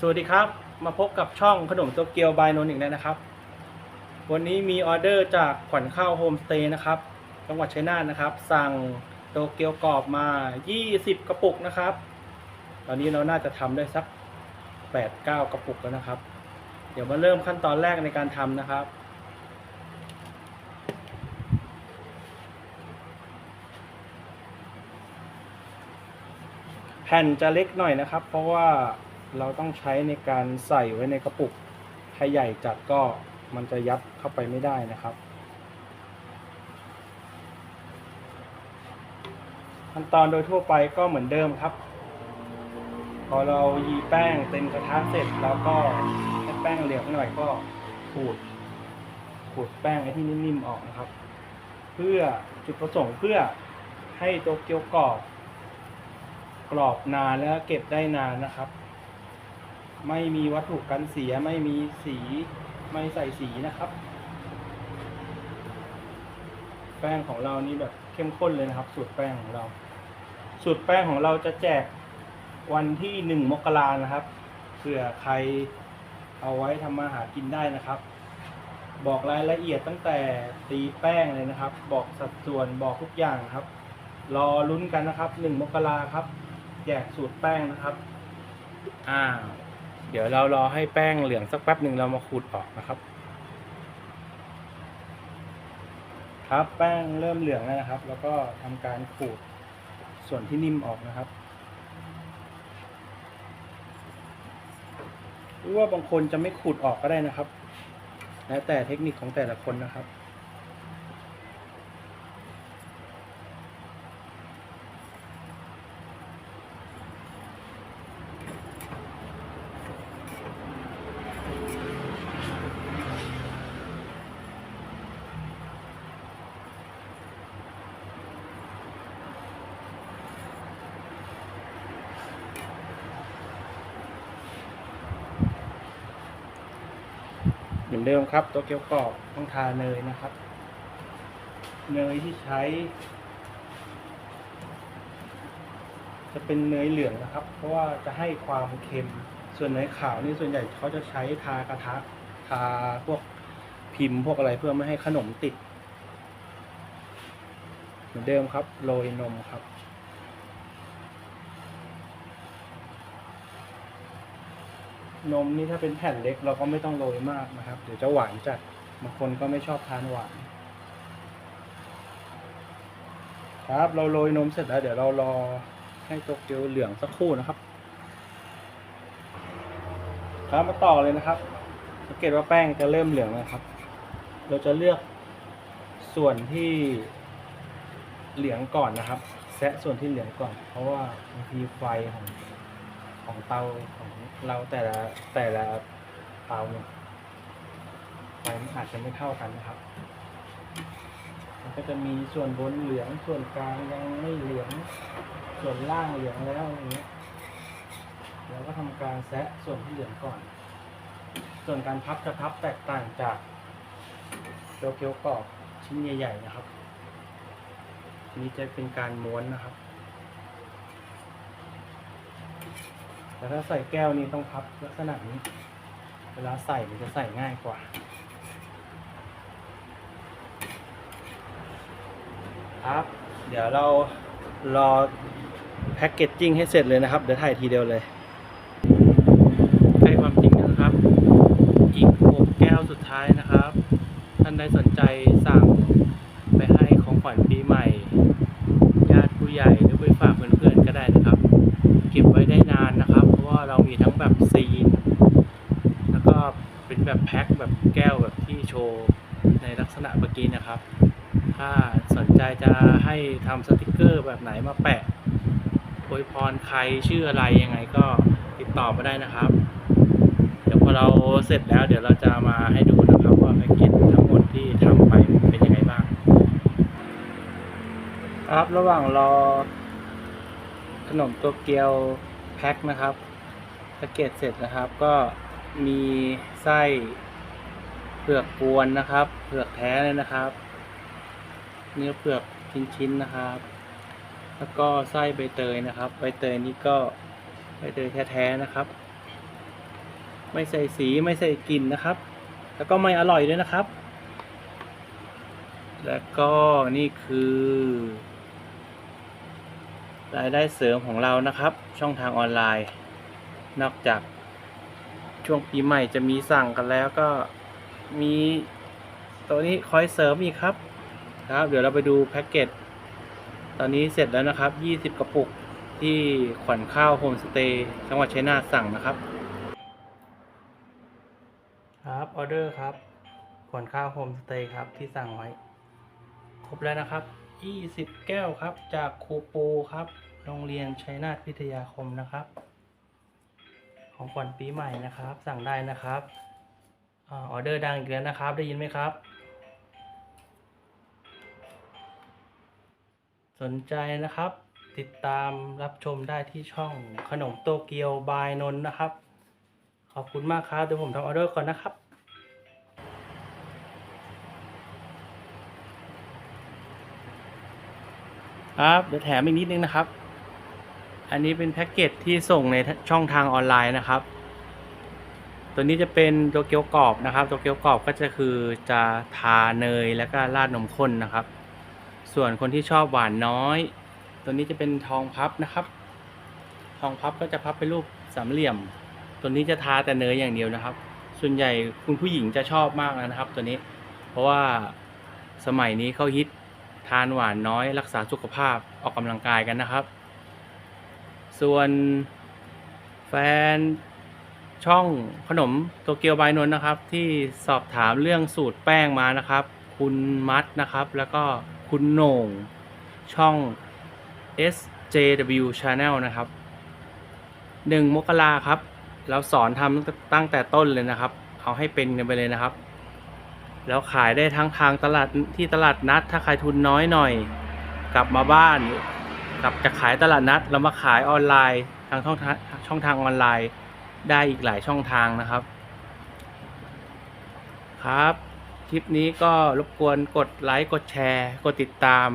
สวัสดีครับ มาพบกับช่องขนมโตเกียวบายโนนอีกแล้วนะครับ วันนี้มีออเดอร์จากขวัญข้าวโฮมสเตย์นะครับจังหวัดชัยนาทนะครับ สั่งโตเกียวกรอบมา 20 กระปุกนะครับ ตอนนี้เราน่าจะทำได้สัก 8-9 กระปุกแล้วนะครับ เดี๋ยวมาเริ่มขั้นตอนแรกในการทำนะครับ แผ่นจะเล็กหน่อยนะครับ เพราะว่า เราต้องใช้ในการใส่ไว้ในกระปุกถ้าใหญ่จัดก็มันจะยัดเข้าไปไม่ได้นะครับ ขั้นตอนโดยทั่วไปก็เหมือนเดิมครับ พอเรายีแป้งเต็มกระทะเสร็จแล้วก็ให้แป้งเหลวหน่อยก็ขูดขูดแป้งไอ้ที่นิ่มๆออกนะครับ เพื่อจุดประสงค์เพื่อให้โตเกียวกรอบกรอบนานแล้วเก็บได้นานนะครับ ไม่มีวัตถุกันเสียไม่มีสีไม่ใส่สีนะครับ แป้งของเรานี่แบบเข้มข้นเลยนะครับ สูตรแป้งของเรา สูตรแป้งของเราจะแจกวันที่หนึ่งมกรานะครับเผื่อใครเอาไว้ทำมาหากินได้นะครับ บอกรายละเอียดตั้งแต่ตีแป้งเลยนะครับ บอกสัดส่วนบอกทุกอย่างครับ รอลุ้นกันนะครับหนึ่งมกราครับ แจกสูตรแป้งนะครับ อ่า เดี๋ยวเรารอให้แป้งเหลืองสักแป๊บหนึ่งเรามาขูดออกนะครับ ครับแป้งเริ่มเหลืองแล้วนะครับ แล้วก็ทำการขูดส่วนที่นิ่มออกนะครับหรือว่าบางคนจะไม่ขูดออกก็ได้นะครับ แล้วแต่เทคนิคของแต่ละคนนะครับ มือนเดิมครับตัวเกี๊ยวกรอบต้องทาเนยนะครับ เนยที่ใช้ จะเป็นเนยเหลืองนะครับ เพราะว่าจะให้ความเค็มส่วนเนยขาวนี่ส่วนใหญ่เขาจะใช้ทากระทะทาพวกพิมพ์พวกอะไรเพื่อไม่ให้ขนมติด เหมือนเดิมครับโรยนมครับ นมนี่ถ้าเป็นแผ่นเล็กเราก็ไม่ต้องโรยมากนะครับ เดี๋ยวจะหวานจัดบางคนก็ไม่ชอบทานหวานครับ เราโรยนมเสร็จแล้ว เดี๋ยวเรารอให้โตเกียวเหลืองสักครู่นะครับ ครับมาต่อเลยนะครับสังเกตว่าแป้งจะเริ่มเหลืองแล้วครับ เราจะเลือกส่วนที่เหลืองก่อนนะครับ แซะส่วนที่เหลืองก่อน เพราะว่าบางทีไฟของ ของเตาของเราแต่ละแต่ละเตาเนี่ยไฟมันอาจจะไม่เท่ากันนะครับ มันก็จะมีส่วนบนเหลืองส่วนกลางยังไม่เหลือง ส่วนล่างเหลืองแล้วอย่างเงี้ยเราก็ทำการแซะส่วนที่เหลืองก่อน ส่วนการพับจะพับแตกต่างจากโตเกียวกรอบชิ้นใหญ่ๆนะครับ นี้จะเป็นการม้วนนะครับ แต่ถ้าใส่แก้วนี้ต้องพับลักษณะนี้ เวลาใส่มันจะใส่ง่ายกว่า ครับ เดี๋ยวเรารอแพ็กเกจจิ้งให้เสร็จเลยนะครับ เดี๋ยวถ่ายทีเดียวเลยใกล้ความจริงแล้วนะครับ อีกหกแก้วสุดท้ายนะครับ ท่านใดสนใจสั่งไปให้ของขวัญปีใหม่ ญาติผู้ใหญ่ ว์ในลักษณะเมื่อกี้นะครับ ถ้าสนใจจะให้ทำสติกเกอร์แบบไหนมาแปะอวยพรใครชื่ออะไรยังไงก็ติดต่อมาได้นะครับ เดี๋ยวพอเราเสร็จแล้วเดี๋ยวเราจะมาให้ดูนะครับว่าแพ็กเกจทั้งหมดที่ทำไปเป็นยังไงบ้าง ครับระหว่างรอขนมโตเกียวแพ็คนะครับแพ็กเกจเสร็จนะครับก็มีไส้ ผือกกวนนะครับ เผือกแท้เลยนะครับเนื้อเผือกชิ้นๆนะครับ แล้วก็ไส้ใบเตยนะครับ ใบเตยนี้ก็ใบเตยแท้ๆนะครับ ไม่ใส่สีไม่ใส่กลิ่นนะครับ แล้วก็ไม่อร่อยด้วยนะครับ แล้วก็นี่คือ รายได้เสริมของเรานะครับ ช่องทางออนไลน์ นอกจากช่วงปีใหม่จะมีสั่งกันแล้วก็ มีตัวนี้คอยเสริมอีกครับครับ เดี๋ยวเราไปดูแพ็กเกจตอนนี้เสร็จแล้วนะครับ 20 กระปุกที่ขวัญข้าวโฮมสเตย์จังหวัดชัยนาทสั่งนะครับ ครับออเดอร์ครับขวัญข้าวโฮมสเตย์ครับที่สั่งไว้ ครบแล้วนะครับ 20 แก้วครับ จากครูปูครับ โรงเรียนชัยนาทพิทยาคมนะครับ ของขวัญปีใหม่นะครับ สั่งได้นะครับ อออเดอร์ดังอีกแล้วนะครับ ได้ยินไหมครับ สนใจนะครับ ติดตามรับชมได้ที่ช่องขนมโตเกียวบายนนท์นะครับ ขอบคุณมากครับเดี๋ยวผมทำออเดอร์ก่อนนะครับครับเดี๋ยวแถมอีกนิดนึงนะครับ อันนี้เป็นแพ็กเกจที่ส่งในช่องทางออนไลน์นะครับ ตัวนี้จะเป็นโตเกียวกรอบนะครับโตเกียวกรอบก็จะคือจะทาเนยแล้วก็ราดนมข้นนะครับ ส่วนคนที่ชอบหวานน้อย ตัวนี้จะเป็นทองพับนะครับ ทองพับก็จะพับเป็นรูปสามเหลี่ยม ตัวนี้จะทาแต่เนยอย่างเดียวนะครับ ส่วนใหญ่คุณผู้หญิงจะชอบมากนะครับ ตัวนี้ เพราะว่าสมัยนี้เขาฮิตทานหวานน้อย รักษาสุขภาพออกกำลังกายกันนะครับ ส่วนแฟน ช่องขนมโตเกียวบายนนนะครับ ที่สอบถามเรื่องสูตรแป้งมานะครับ คุณมัดนะครับ แล้วก็คุณโหน่งช่อง SJW Channel นะครับหนึ่งมกราครับ เราสอนทำตั้งแต่ต้นเลยนะครับ เอาให้เป็นกันไปเลยนะครับ แล้วขายได้ทั้งทางตลาดที่ตลาดนัด ถ้าใครทุนน้อยหน่อย กลับมาบ้านกลับจะขายตลาดนัด เรามาขายออนไลน์ทางช่องทางออนไลน์ ได้อีกหลายช่องทางนะครับ ครับ คลิปนี้ก็รบกวนกดไลค์ กดแชร์ กดติดตาม